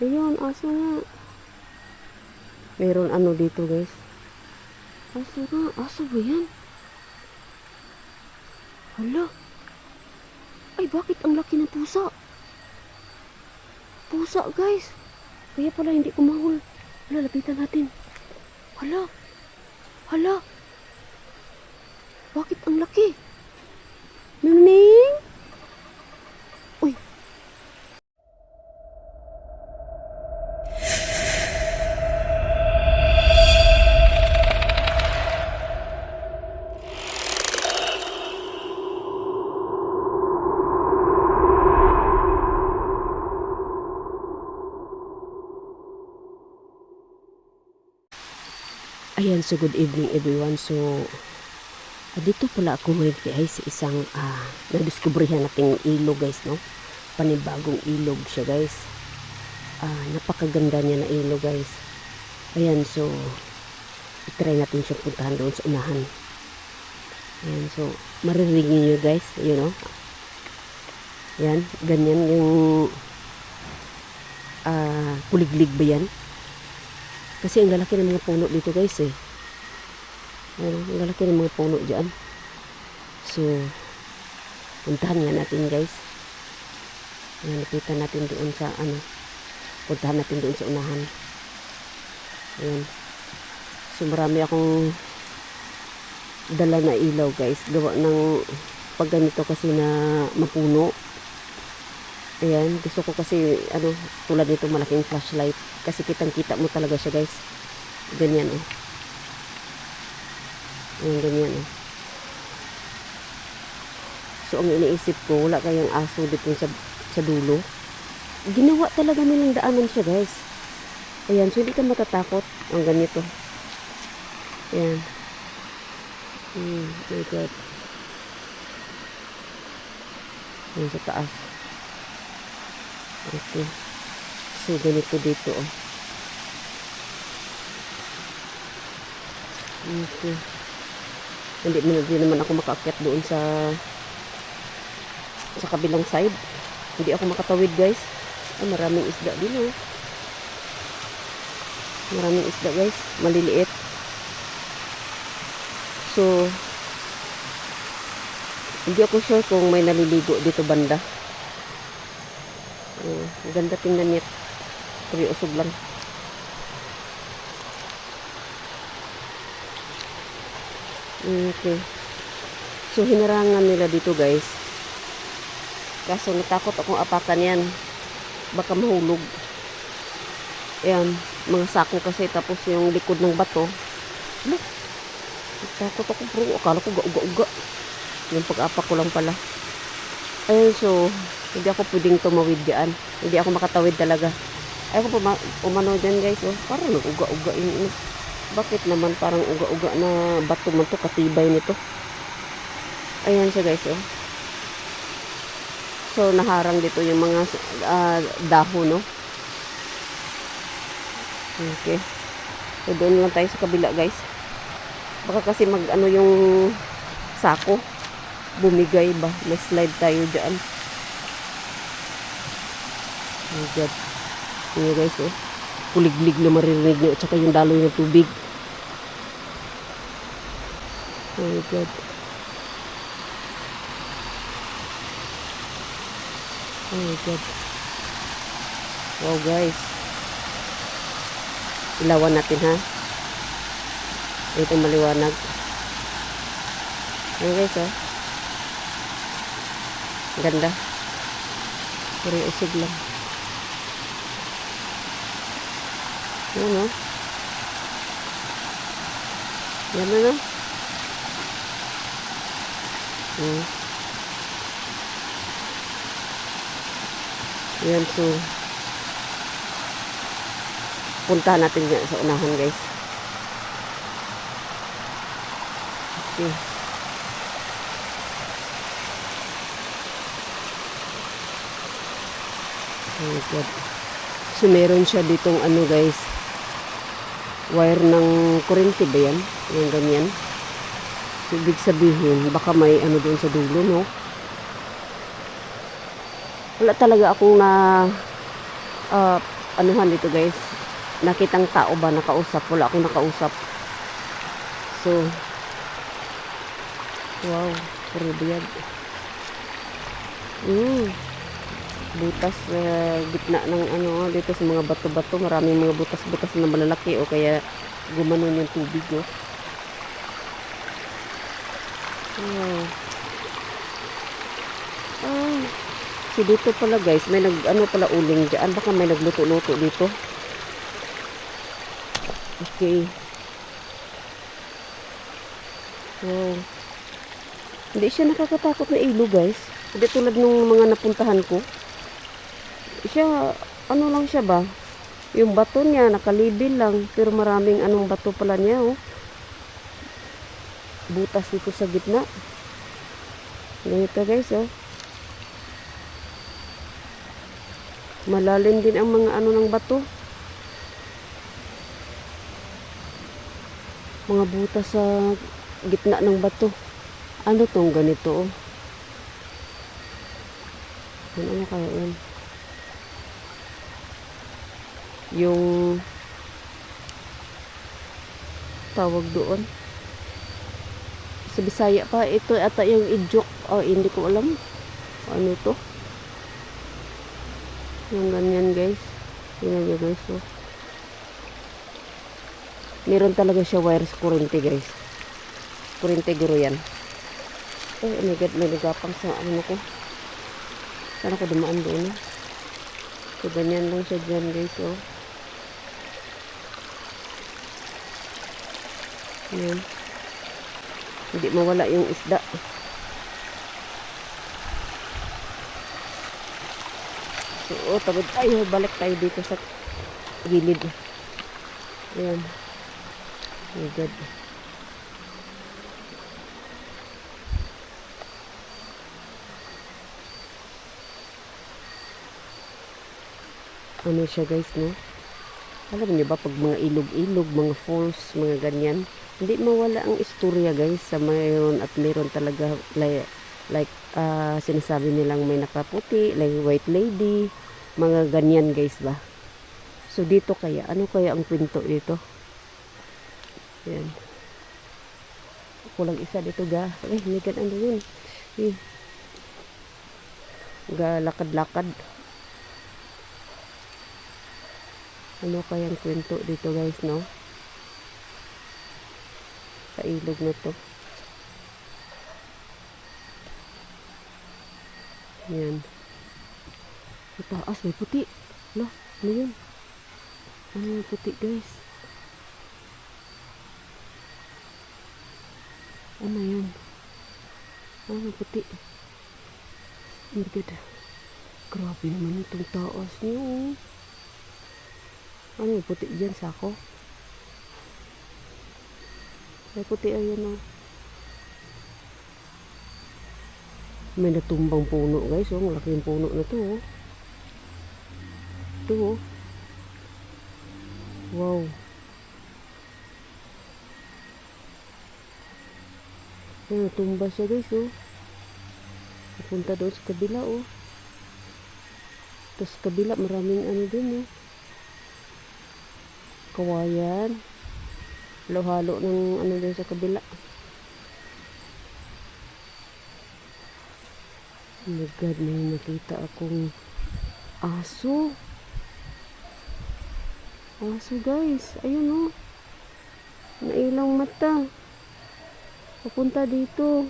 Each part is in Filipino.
Ayun, aso nga. Meron ano dito guys. Aso nga. Aso ba yan? Hala. Ay, bakit ang laki ng pusa? Pusa guys. Kaya pala hindi kumahol. Hala, lapitan natin. Hala. Hala. Bakit ang laki? Nuning? So good evening everyone. So, dito pala ako ngayon guys sa isang ah, nadiskubrihan nating ilog guys, no? Panibagong ilog siya guys. Ah, napakaganda niya na ilog guys. Ayan, so, itry natin siya puntahan doon sa unahan. Ayan, so, maririnig niyo guys, you know? Ayan, ganyan yung ah, kuliglig ba yan? Kasi ang lalaki ng mga puno dito guys eh. Ayan, ang lalaki ng mga puno dyan. So, puntahan nga natin guys. Ayan, lapitan natin doon sa ano. Puntahan natin doon sa unahan. Ayan. So, marami akong dala na ilaw guys. Gawa ng pag ganito kasi na mapuno. Ayan, gusto ko kasi, ano, tulad nito malaking flashlight. Kasi kitang-kita mo talaga siya, guys. Ganyan, oh. Ayan, ganyan, oh. So, ang iniisip ko, wala kayang aso dito sa, sa dulo. Ginawa talaga nilang daanan siya, guys. Ayan, so hindi ka matatakot. Ang ganito. Ayan. Hmm, my God. Ayan, sa taas. Okay. So, ganito dito, oh. Okay. Hindi, hindi naman ako makaakyat doon sa sa kabilang side. Hindi ako makatawid, guys. Ay, maraming isda din, oh. Maraming isda, guys. Maliliit. So, hindi ako sure kung may naliligo dito banda. Ang ganda tingnan niya. Pero usog lang. Okay. So, hinarangan nila dito, guys. Kaso, natakot akong apakan yan. Baka mahulog. Ayan, mga sako kasi. Tapos, yung likod ng bato. Ano? Natakot ako, bro. Akala ko ga-uga-uga. Yung pag-apak ko lang pala. Ayan, so, hindi ako pwedeng tumawid dyan. Hindi ako makatawid talaga. Ayaw ko puma- umano dyan guys. Oh. Parang nag-uga-uga yung ano. Bakit naman parang uga-uga na bato man to katibay nito. Ayan siya guys. Oh. So naharang dito yung mga ah, dahon no. Okay. So doon lang tayo sa kabila guys. Baka kasi mag ano yung sako. Bumigay ba? May slide tayo dyan. Oh God. Ayan guys, oh. Kuliglig na maririnig nyo. At saka yung daloy ng tubig. Oh my God. Oh my God. Wow guys. Ilawan natin ha. Ito maliwanag. Ayan guys, oh. Ganda. Puro usog lang. Yan o. Yan na no. Hmm. Yan so. Punta natin yan sa unahan guys. Okay. Oh my God. So, meron siya ditong ano guys, wire ng kurente ba yan? Yung ganyan. Ibig sabihin, baka may ano doon sa dulo, no? Wala talaga akong na, ah, anuhan dito guys. Nakitang tao ba nakausap? Wala akong nakausap. So, wow, puro biyag. Mm. Butas sa gitna ng ano, dito sa mga bato-bato. Maraming mga butas-butas na malalaki o kaya gumanon yung tubig. No? Wow. Ah. Si dito pala guys, may nag ano pala uling diyan. Baka may nagluto-luto dito. Okay. Wow. Hindi siya nakakatakot na ilog guys. Hindi tulad ng mga napuntahan ko. Siya, ano lang siya ba? Yung bato niya, nakalibil lang. Pero maraming anong bato pala niya oh. Butas dito sa gitna. Ganito guys oh. Malalim din ang mga ano ng bato. Mga butas sa gitna ng bato. Ano tong ganito oh? Ano, kaya yun? Yung tawag doon. Sa Bisaya pa, ito ata yung idyok. Oh, hindi ko alam. Ano to? Yung ganyan guys. Tingnan nyo guys. Oh. Meron talaga siya wires kurente guys. Kurente guro yan. Oh my god, may nagapang sa ano ko. Saan ako dumaan doon? eh? So, ganyan lang siya dyan guys. Oh. Yan. Hindi mawala yung isda. So, oh, tabad tayo. Balik tayo dito sa gilid. Ayan. Oh God. Ano siya guys, no? Alam niyo ba, pag mga ilog-ilog, mga falls, mga ganyan, hindi mawala ang istorya guys sa mayroon at mayroon talaga like, like ah, sinasabi nilang may nakaputi, like white lady, mga ganyan guys ba. So dito kaya, ano kaya ang kwento dito? Yan. Kulang isa dito ga. Eh, may gan ano yun. Eh. Ga lakad-lakad. Ano kayang kwento dito guys, no? Sa ilog na to. Yan. Sa taas, may puti. Lo, ano yun? Ano yung puti guys? Ano yan? Ano yung puti? Ang. Grabe naman itong taas niyo. oh. Ano yung puti dyan sa ako? May puti ayun oh. May natumbang puno guys. Oh, malaki yung puno na to. Ito oh. Wow. Ayan, natumba siya guys oh. Napunta doon sa kabila oh. Tapos kabila maraming ano din oh kawayan. Halo-halo ng ano din sa kabila. Oh my God, may nakita akong aso. Aso guys. Ayun oh. Nailang mata. Papunta dito.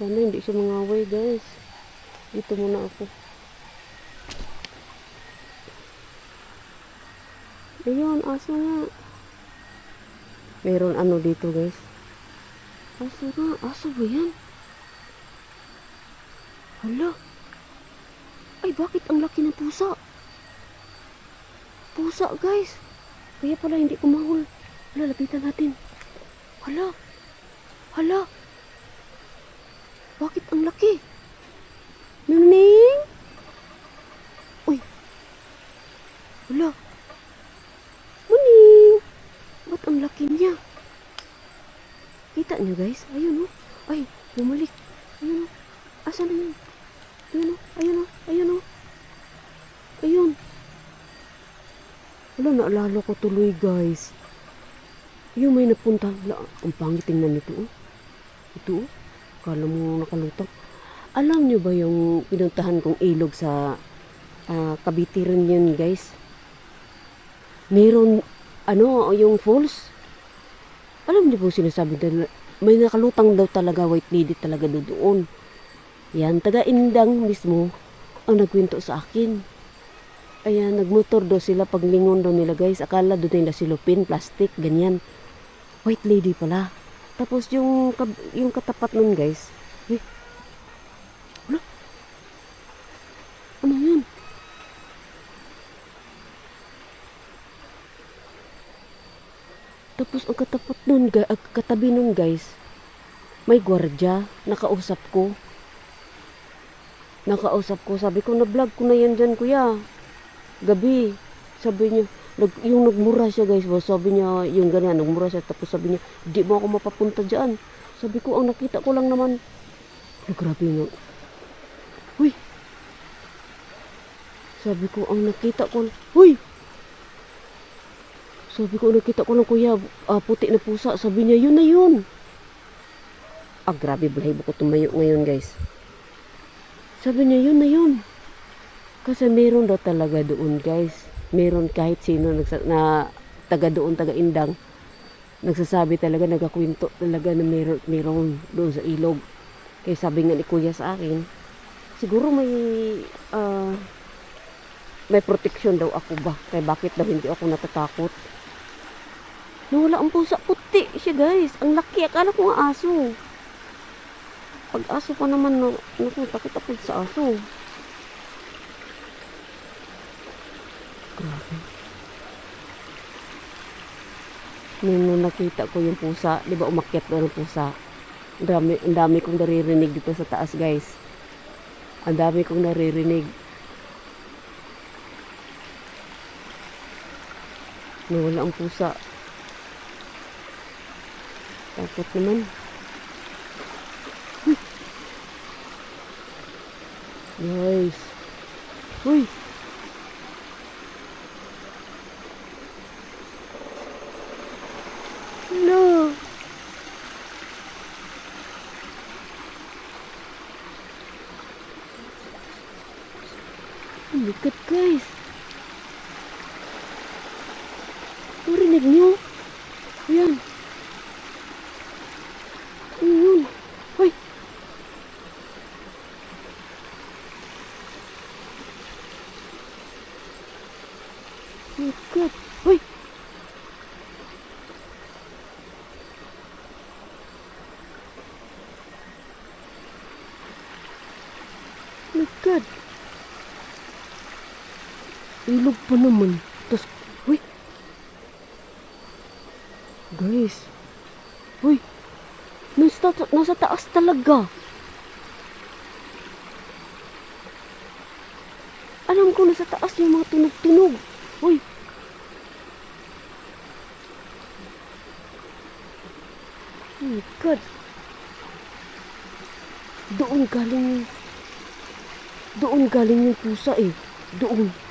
Sana hindi siya mangaway guys. Dito muna ako. Ayun, aso nga. Meron ano dito, guys. Aso nga. Aso ba yan? Hala. Ay, bakit ang laki ng pusa? Pusa, guys. Kaya pala hindi kumahol. Hala, lapitan natin. Hala. Hala. Bakit ang laki? Miming? nyo guys? Ayun o. Oh. Ay, bumalik. Ayun o. Oh. Asan na yun? Ayun o. Oh. Ayun o. Oh. Ayun o. Oh. Ayun. Wala, naalala ko tuloy guys. Yung may napunta. Wala, ang pangit tingnan nito o. Oh. Ito o. Oh. Kala mo nakalutang. Alam nyo ba yung pinuntahan kong ilog sa uh, Cavite rin yun guys? Meron, ano, yung falls? Alam niyo po sinasabi na may nakalutang daw talaga, white lady talaga doon. Yan, taga-indang mismo ang nagkwento sa akin. Ayan, nagmotor daw sila paglingon daw nila guys. Akala doon nila silupin, plastic, ganyan. White lady pala. Tapos yung, yung katapat nun guys. Eh, wala. Ano yun? Tapos ang katapat nun, ang katabi nun guys, may gwardya, nakausap ko. Nakausap ko, sabi ko, na-vlog ko na yan dyan kuya. Gabi, sabi niya, nag, yung nagmura siya guys, ba, sabi niya, yung ganyan, nagmura siya, tapos sabi niya, di mo ako mapapunta dyan. Sabi ko, ang nakita ko lang naman, ay, grabe nga. Uy! Sabi ko, ang nakita ko, Uy! Sabi ko, nakita ko lang kuya, ah, puti na pusa. Sabi niya, yun na yun. Ah, grabe, balahibo ko tumayo ngayon, guys. Sabi niya, yun na yun. Kasi meron daw talaga doon, guys. Meron kahit sino nagsa- na taga doon, taga Indang. Nagsasabi talaga, nagakwento talaga na meron, meron doon sa ilog. Kaya sabi nga ni kuya sa akin, siguro may ah, may protection daw ako ba? Kaya bakit daw hindi ako natatakot? Nawala ang pusa. Puti siya guys. Ang laki. Akala ko nga aso. Pag aso pa naman, no, naku, takot ako sa aso. Grabe. Nung nung nakita ko yung pusa, di ba umakyat doon ang pusa? Ang dami, ang dami kong naririnig dito sa taas guys. Ang dami kong naririnig. Nawala ang pusa. Takot hmm. naman. Uy. Guys. Uy. Ilog pa naman. Tapos, hoy. Guys. Hoy. Nasa, nasa taas talaga. Alam ko nasa taas yung mga tunog-tunog. Uy. Oh my God. Doon galing doon galing yung pusa eh. Doon.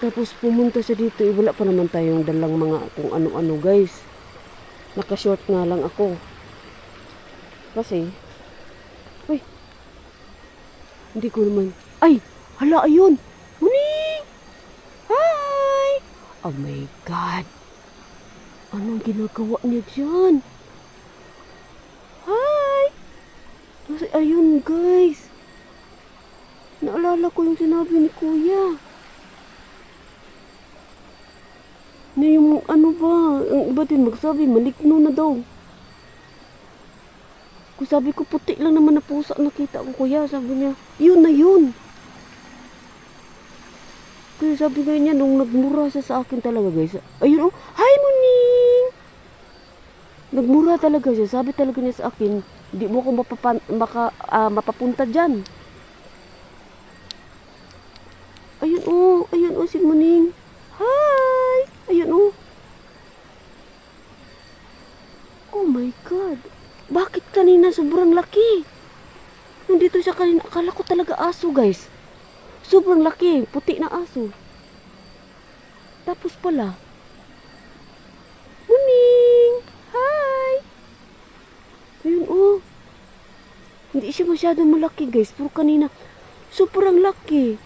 Tapos pumunta siya dito eh. Wala pa naman tayong dalang mga kung ano-ano guys nakashort nga lang ako. Kasi, uy, hindi ko naman, ay, hala, ayun, muning, hi, oh my God, anong ginagawa niya dyan? Hi, kasi ayun guys, naalala ko yung sinabi ni kuya. Na yung ano ba, ang iba din magsabi, maligno na daw. Kung sabi ko, puti lang naman na pusa nakita ko kuya, sabi niya, yun na yun. Kaya sabi nga niya, nung nagmura siya sa akin talaga guys, ayun oh, hi Muning! Nagmura talaga siya, sabi talaga niya sa akin, di mo ako mapapan, maka, ah, mapapunta dyan. Ayun oh, ayun oh si Muning. Hi! Ayun oh. Oh my God. Bakit kanina sobrang laki? Nandito siya kanina. Akala ko talaga aso guys. Sobrang laki. Puti na aso. Tapos pala, Muning! Hi! Ayun, oh. Hindi siya masyadong malaki, guys. Pero kanina, sobrang laki.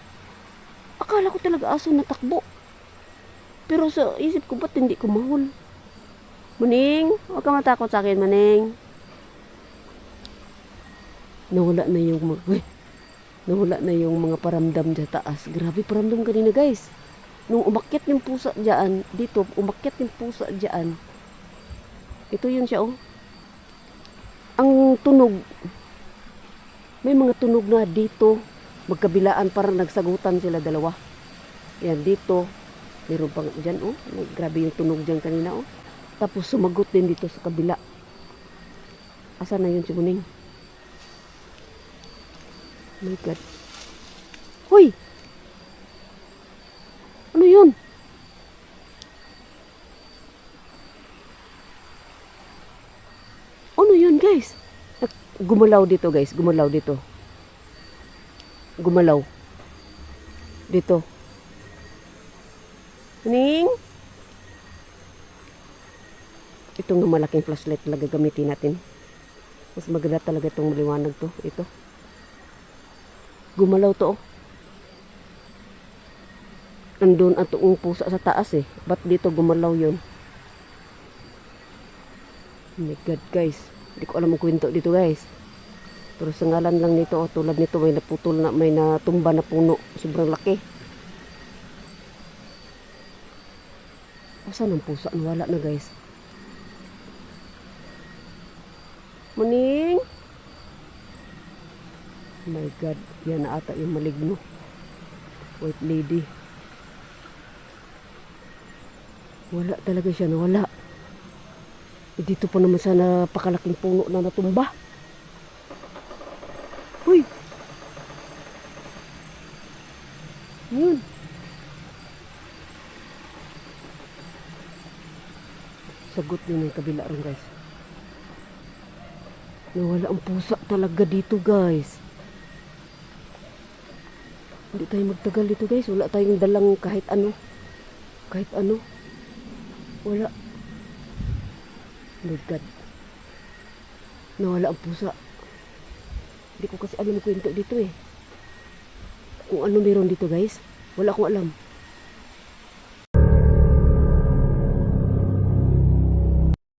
Akala ko talaga aso na takbo. Pero sa isip ko, ba't hindi ko mahul? Muning, huwag ka matakot sa akin, Maning. Nawala na yung mga... Uy, nawala na yung mga paramdam dyan taas. Grabe paramdam kanina, guys. Nung umakyat yung pusa dyan, dito, umakyat yung pusa dyan. Ito yun siya, oh. Ang tunog, may mga tunog na dito, magkabilaan, parang nagsagutan sila dalawa. Yan, dito, meron pang dyan, oh. Grabe yung tunog dyan kanina, oh. Tapos sumagot din dito sa kabila. Asa na yun si Muning? My God. Hoy! Ano yun? Ano yun, guys? Gumalaw dito, guys. Gumalaw dito. Gumalaw. Dito. Ning? Ito nga malaking flashlight talaga gamitin natin. Mas maganda talaga itong maliwanag to. Ito. Gumalaw to, oh. Andun ang pusa sa taas eh. Ba't dito gumalaw yun? Oh my God, guys. Hindi ko alam ang kwento dito, guys. Pero sa ngalan lang nito, oh, tulad nito, may naputol na, may natumba na puno. Sobrang laki. Asan ang pusa? Wala na, guys. Muning! Oh my God, yan na ata yung maligno. White lady. Wala talaga siya, nawala. Eh, dito pa naman sa napakalaking puno na natumba. Uy! Yun. Sagot din yung kabila rin guys. Nawala ang pusa talaga dito guys. Hindi tayo magtagal dito guys. Wala tayong dalang kahit ano. Kahit ano. Wala. My God. Nawala ang pusa. Hindi ko kasi alam kwento dito eh. Kung ano meron dito guys. Wala akong alam.